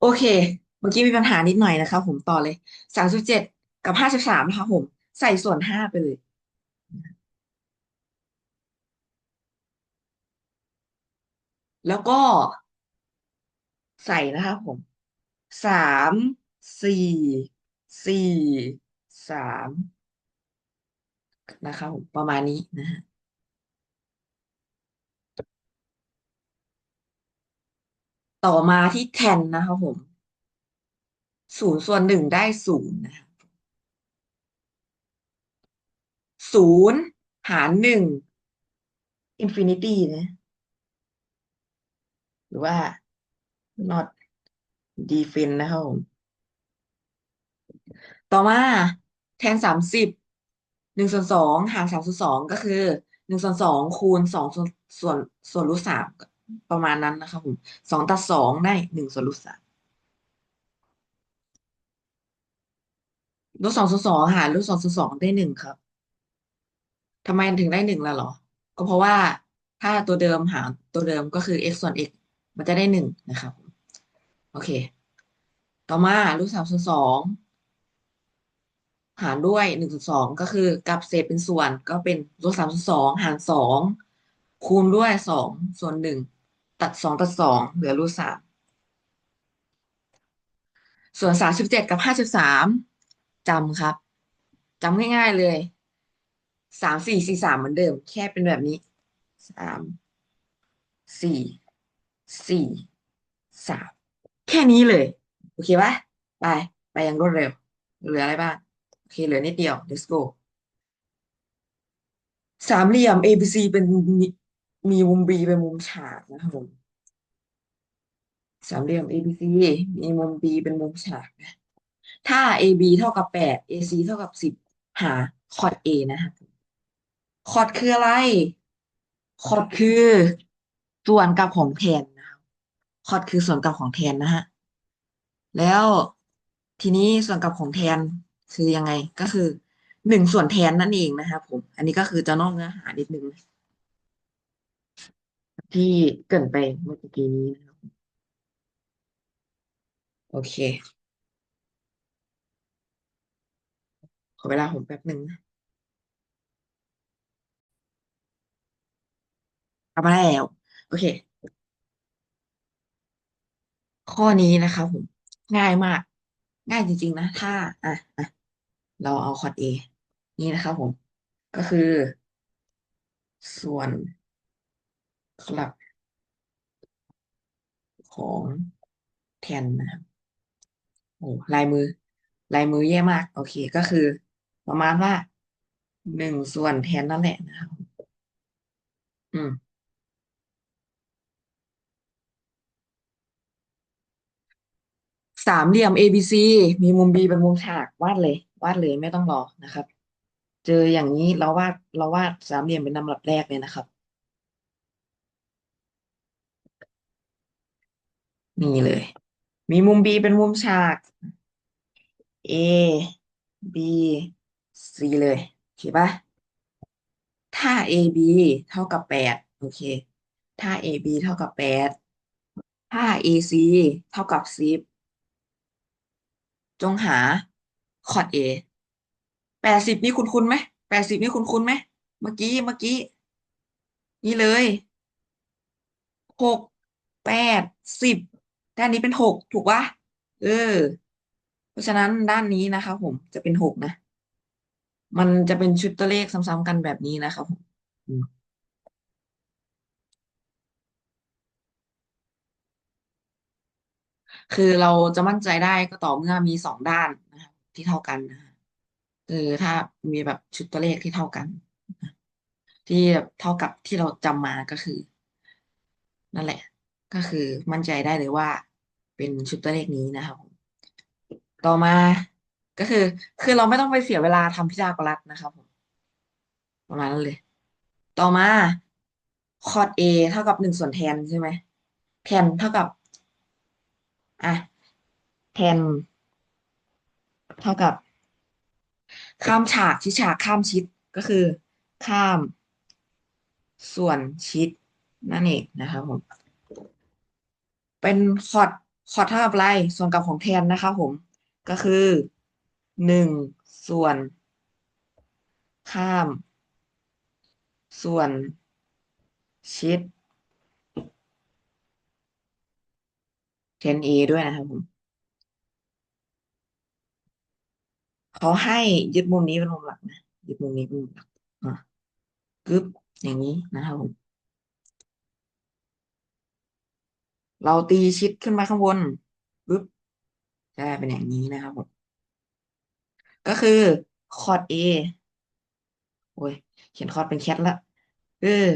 โอเค เมื่อกี้มีปัญหานิดหน่อยนะคะ ผมต่อเลยสามสิบเจ็ดกับห้าสิบสามนะคะผมใส่ส่วนห้าไปเลย แล้วก็ ใส่นะคะผมสามสี่สี่สามนะคะผมประมาณนี้นะฮะ ต่อมาที่แทนนะคะผมศูนย์ส่วนหนึ่งได้ศูนย์นะคะศูนย์หารหนึ่งอินฟินิตี้นะ หรือว่า not define นะครับผมต่อมาแทนสามสิบหนึ่งส่วนสองหารสามส่วนสองก็คือหนึ่งส่วนสองคูณสองส่วนส่วนส่วนรูทสาม ประมาณนั้นนะครับผมสองตัดสองได้หนึ่งส่วนรูทสามรูทสองส่วนสองหารรูทสองส่วนสองได้หนึ่งครับทำไมถึงได้หนึ่งล่ะหรอ ก็เพราะว่าถ้าตัวเดิมหารตัวเดิมก็คือ x ส่วน x มันจะได้หนึ่งนะครับโอเค ต่อมารูทสามส่วนสองหารด้วยหนึ่งส่วนสองก็คือกับเศษเป็นส่วนก็เป็นรูทสามส่วนสองหารสองคูณด้วยสองส่วนหนึ่ง ตัดสองตัดสองเหลือรูทสามส่วนสามสิบเจ็ดกับห้าสิบสามจำครับจำง่ายๆเลยสามสี่สี่สามเหมือนเดิม แค่เป็นแบบนี้สามสี่สี่สามแค่นี้เลย โอเคปะไป ไปอย่างรวดเร็ว เหลืออะไรบ้าง โอเค เหลือนิดเดียว let's go สามเหลี่ยม ABC เป็น มีมีมุม B เป็นมุมฉากนะครับผมสามเหลี่ยม ABC มีมุม B เป็นมุมฉากนะ ถ้า AB เท่ากับแปด AC เท่ากับสิบหาคอร์ด A นะครับคอร์ดคืออะไร คอร์ดคือส่วนกับของแทนนะครับคอร์ดคือส่วนกับของแทนนะฮะ แล้วทีนี้ส่วนกับของแทนคือยังไงก็คือหนึ่งส่วนแทนนั่นเองนะครับผม อันนี้ก็คือจะนอกเนื้อหานิดนึง ที่เกรินไปเมื่อกี้นี้นะครับโอเค ขอเวลาผมแป๊บหนึ่งนะกลับมาแล้ว โอเค ข้อนี้นะครับผม ง่ายมาก ง่ายจริง ๆ นะ ถ้า อะอะเราเอาคอร์ด A นี่นะครับผม ก็คือ ส่วน กลับของแทนนะครับโอ้ลายมือ ลายมือแย่มาก โอเคก็คือ ประมาณว่าหนึ่งส่วนแทนนั่นแหละนะครับ อืมสามเหลี่ยม ABC มีมุม B เป็นมุมฉากวาดเลย วาดเลยไม่ต้องรอนะครับ เจออย่างนี้เราวาดเราวาดสามเหลี่ยมเป็นลำดับแรกเลยนะครับ นี่เลย มีมุม B เป็นมุมฉาก A B C เลยโอเคปะถ้า AB เท่ากับแปดโอเค ถ้า AB เท่ากับแปดถ้า AC เท่ากับสิบจงหาคอร์ด A แปดสิบนี่คุณคุณไหมแปดสิบนี่คุณคุณไหมเมื่อกี้เมื่อกี้ นี่เลยหกแปดสิบ ด้านนี้เป็นหกถูกปะเออ เพราะฉะนั้นด้านนี้นะคะ ผมจะเป็นหกนะ มันจะเป็นชุดตัวเลขซ้ำๆกันแบบนี้นะครับผมคือเราจะมั่นใจได้ก็ต่อเมื่อมีสองด้านนะครับที่เท่ากันนะคือถ้ามีแบบชุดตัวเลขที่เท่ากัน ที่เท่ากับที่เราจำมาก็คือ นั่นแหละ ก็คือมั่นใจได้เลยว่า เป็นชุดตัวเลขนี้นะครับผมต่อมาก็คือ คือเราไม่ต้องไปเสียเวลาทำพิทากรัสนะครับผมประมาณนั้นเลย ต่อมาคอร์ด A เท่ากับหนึ่งส่วนแทนใช่ไหมแทนเท่ากับอะแทน เท่ากับ ข้ามฉากชิดฉากข้ามชิดก็คือ ข้าม ส่วนชิดนั่นเองนะครับผมเป็นคอร์ด คอเท่ากับอะไร ส่วนกลับของแทนนะคะผม ก็คือหนึ่งส่วน ข้าม ส่วน ชิด 10a ด้วยนะครับผม เขาให้ยึดมุมนี้เป็นมุมหลักนะ ยึดมุมนี้เป็นมุมหลักอะกึบอย่างนี้นะครับผม เราตีชิดขึ้นมาข้างบนปึ๊บจะได้เป็นอย่างนี้นะครับผมก็คือคอร์ด A โอ้ยเขียนคอร์ดเป็นแคทละเออ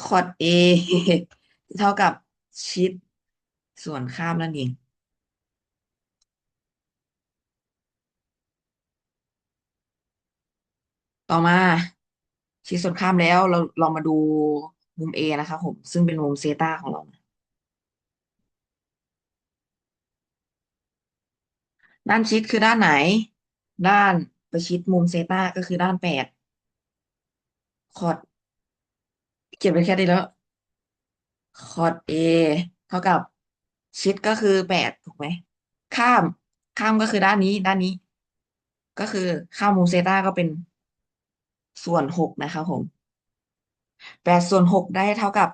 คอร์ด A เท่ากับชิดส่วนข้ามนั่นเองต่อมาชิดส่วนข้ามแล้วเราลองมาดู มุม A นะครับผม ซึ่งเป็นมุมเซตาของเรา ด้านชิดคือด้านไหน ด้านประชิดมุมเซตาก็คือด้านแปดคอร์ดเขียนไปแค่นี้แล้วคอร์ด A เท่ากับชิดก็คือแปดถูกไหม ข้าม ข้ามก็คือด้านนี้ ด้านนี้ ก็คือข้ามมุมเซตาก็เป็นส่วนหกนะครับผม แปดส่วนหกได้เท่ากับ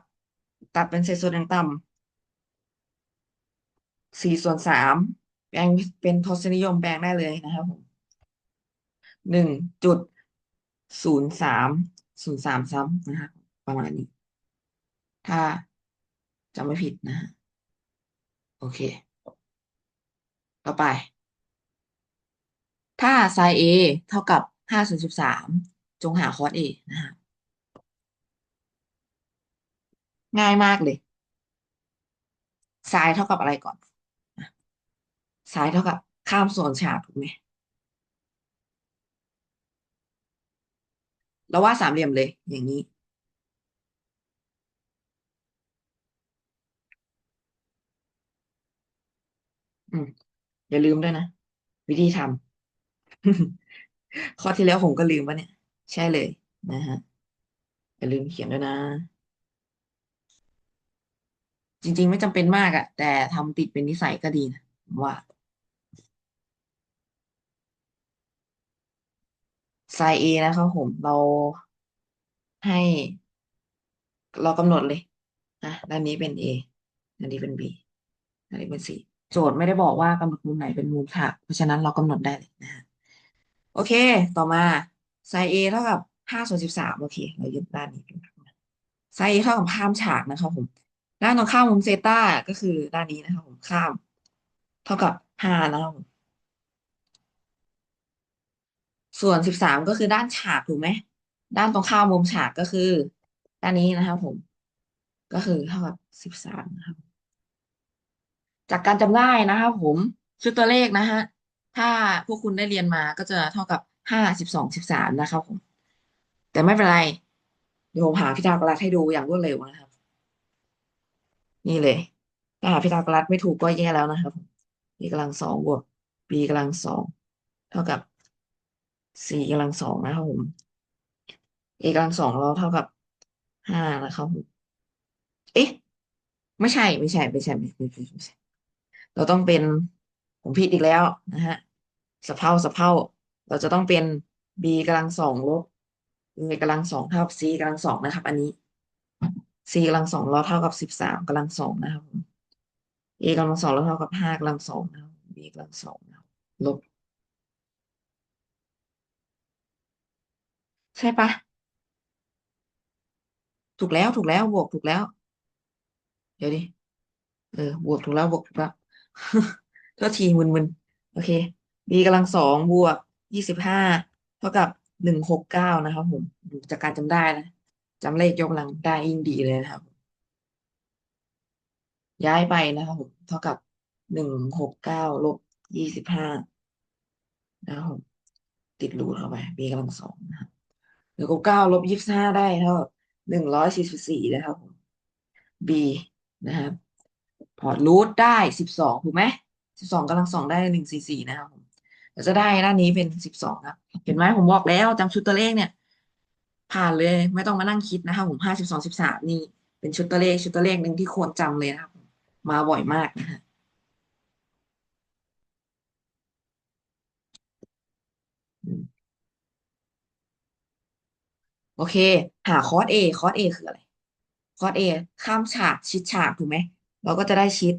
ตัดเป็นเศษส่วนต่ำสี่ส่วนสามแปลงเป็นทศนิยมแปลงได้เลยนะครับผมหนึ่งจุดศูนย์สามศูนย์สามซ้ำนะครับประมาณนี้ ถ้าจำไม่ผิดนะ โอเค ต่อไป ถ้าไซน์ A เท่ากับห้าส่วนสิบสามจงหาคอส A นะฮะ ง่ายมากเลยไซน์เท่ากับอะไรก่อนไซน์เท่ากับ ข้ามส่วนฉากถูกไหมเราวาดสามเหลี่ยมเลย อย่างนี้ อืมอย่าลืมด้วยนะ วิธีทำข้อที่แล้วผมก็ลืมปะเนี่ย ใช่เลยนะฮะ อย่าลืมเขียนด้วยนะ จริง ๆ ไม่จำเป็นมากอะแต่ทำติดเป็นนิสัยก็ดีนะผมว่าไซน์ A นะครับผมเราให้ เรากำหนดเลยนะด้านนี้เป็น A ด้านนี้เป็น B ด้านนี้เป็น C โจทย์ไม่ได้บอกว่ากำหนดมุมไหนเป็นมุมฉากเพราะฉะนั้นเรากำหนดได้เลยนะฮะโอเค ต่อมาไซน์ A เท่ากับห้าส่วนสิบสามโอเค เรายึดด้านนี้เป็นหลักไซน์ A เท่ากับข้ามฉากนะครับผม ด้านตรงข้ามมุมเซตาก็คือด้านนี้นะครับผมข้าม เท่ากับห้านะครับผมส่วนสิบสามก็คือด้านฉากถูกไหม ด้านตรงข้ามมุมฉากก็คือ ด้านนี้นะครับผม ก็คือเท่ากับสิบสามนะครับ จากการจำได้นะครับผมชุดตัวเลขนะฮะ ถ้าพวกคุณได้เรียนมาก็จะเท่ากับห้าสิบสองสิบสามนะครับผม แต่ไม่เป็นไร เดี๋ยวผมหาพีทากรัสให้ดูอย่างรวดเร็วนะครับ นี่เลยถ้าหาพีทาโกรัสไม่ถูกก็แย่แล้วนะครับผม b กำลังสองบวก b กำลังสองเท่ากับ c กำลังสองนะครับผม a กำลังสองเราเท่ากับห้านะครับผมเอ๊ะไม่ใช่ไม่ใช่ไม่ใช่ไม่ใช่ไม่ใช่ไม่ใช่ เราต้องเป็นผมผิดอีกแล้วนะฮะสะเพร่าสะเพร่าเราจะต้องเป็น b กำลังสองลบ a กำลังสองเท่ากับ c กำลังสองนะครับ อันนี้ c กำลังสองเราเท่ากับสิบสามกำลังสองนะครับผม a กำลังสองเราเท่ากับห้ากำลังสองนะครับ b กำลังสองนะครับลบ ใช่ปะถูกแล้วถูกแล้วบวกถูกแล้ว เดี๋ยวดิเออบวกถูกแล้วบวกถูกแล้วโทษทีมึนๆโอเค b กำลังสองบวกยี่สิบห้าเท่ากับหนึ่งหกเก้านะครับผมจากการจำได้นะ จำเลขยกกำลังได้ยิ่งดีเลยนะครับ ย้ายไปนะครับผมเท่ากับหนึ่งหกเก้าลบยี่สิบห้านะครับผมติดรูทเข้าไป b กำลังสองนะครับหนึ่งหกเก้าลบยี่สิบห้าได้เท่าหนึ่งร้อยสี่สิบสี่นะครับผม b นะครับพอร์ตรูทได้สิบสองถูกไหมสิบสองกำลังสองได้หนึ่งสี่สี่นะครับผมเราจะได้ด้านนี้เป็นสิบสองครับ เห็นไหมผมบอกแล้วจำชุดตัวเลขเนี่ย ผ่านเลย ไม่ต้องมานั่งคิดนะครับผมห้าสิบสองสิบสามนี่ เป็นชุดตัวเลขชุดตัวเลขหนึ่งที่ควรจำเลยนะครับมาบ่อยมากนะฮะโอเค หาคอร์ส A คอร์ส A คืออะไร คอร์ส A ข้ามฉากชิดฉากถูกไหม เราก็จะได้ชิด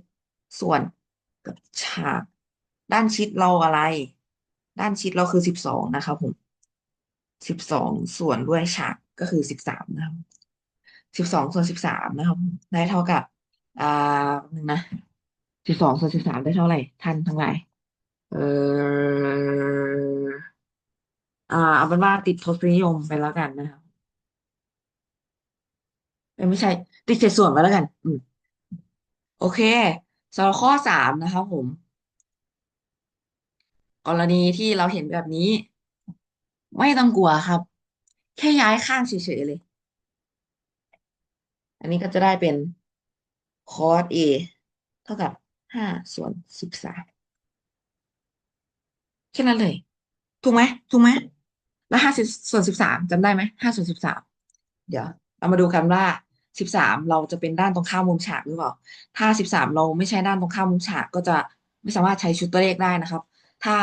ส่วนกับฉาก ด้านชิดเราอะไร ด้านชิดเราคือสิบสองนะครับผม สิบสองส่วนด้วยฉากก็คือสิบสามนะครับสิบสองส่วนสิบสามนะครับ ได้เท่ากับอ่าหนึ่งนะสิบสองส่วนสิบสามได้เท่าไหร่ท่านทั้งหลายเอออ่าเอาเป็นว่าติดทศนิยมไปแล้วกันนะครับไม่ใช่ ติดเศษส่วนไปแล้วกัน อืมโอเคสำหรับข้อสามนะครับผม กรณีที่เราเห็นแบบนี้ ไม่ต้องกลัวครับ แค่ย้ายข้างเฉยๆเลย อันนี้ก็จะได้เป็นคอส A เท่ากับห้าส่วนสิบสามแค่นั้นเลย ถูกไหมถูกไหมแล้วห้าสิบส่วนสิบสามจำได้ไหมห้าส่วนสิบสามเดี๋ยวเรามาดูกันว่าสิบสามเราจะเป็นด้านตรงข้ามมุมฉากหรือเปล่า ถ้าสิบสามเราไม่ใช่ด้านตรงข้ามมุมฉากก็จะไม่สามารถใช้ชุดตัวเลขได้นะครับ ถ้า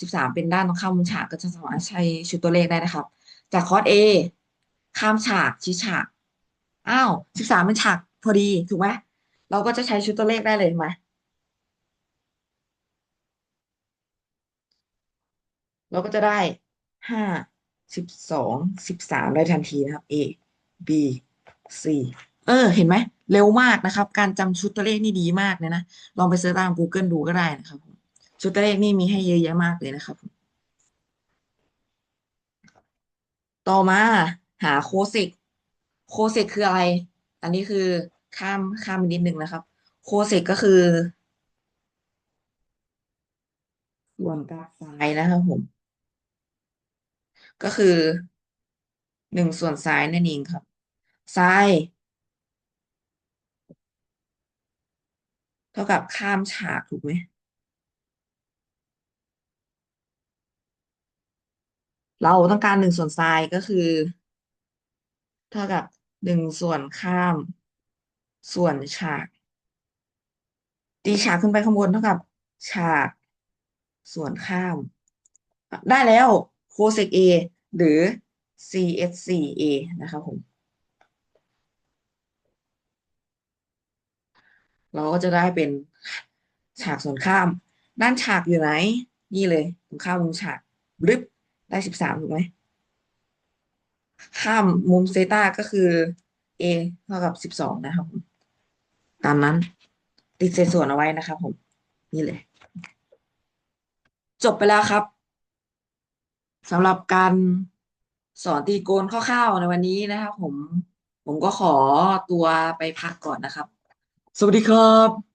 สิบสามเป็นด้านตรงข้ามมุมฉากก็จะสามารถใช้ชุดตัวเลขได้นะครับ จากคอร์ส A ข้ามฉากชี้ฉาก อ้าวสิบสามเป็นฉากพอดีถูกไหมเราก็จะใช้ชุดตัวเลขได้เลยไหมเราก็จะได้ห้าสิบสองสิบสามได้ทันทีนะครับ A B C เออ เห็นไหม เร็วมากนะครับ การจำชุดตัวเลขนี่ดีมากเลยนะ ลองไปเสิร์ชตาม Google ดูก็ได้นะครับ ชุดตัวเลขนี่มีให้เยอะแยะมากเลยนะครับ ต่อมาหาโคเซกโคเซกคืออะไร อันนี้คือข้ามข้ามนิดนึงนะครับ โคเซกก็คือ ส่วนกราฟไซน์นะครับผม ก็คือหนึ่งส่วนซ้ายนั่นเองครับซ้ายเท่ากับข้ามฉากถูกไหม เราต้องการหนึ่งส่วนซ้ายก็คือ เท่ากับหนึ่งส่วนข้าม ส่วนฉาก ตีฉากขึ้นไปข้างบนเท่ากับฉาก ส่วนข้าม ได้แล้วโคเซก A หรือ CSCA นะครับผม เราก็จะได้เป็นฉากส่วนข้าม ด้านฉากอยู่ไหน นี่เลยตรงข้ามมุมฉากบลึบ ได้สิบสามถูกไหมข้ามมุมเซตาก็คือ a เท่ากับสิบสองนะครับผมตามนั้น ติดเศษส่วนเอาไว้นะครับผม นี่เลย จบไปแล้วครับสำหรับการสอนตีโกณคร่าวๆในวันนี้นะครับผม ผมก็ขอตัวไปพักก่อนนะครับ สวัสดีครับ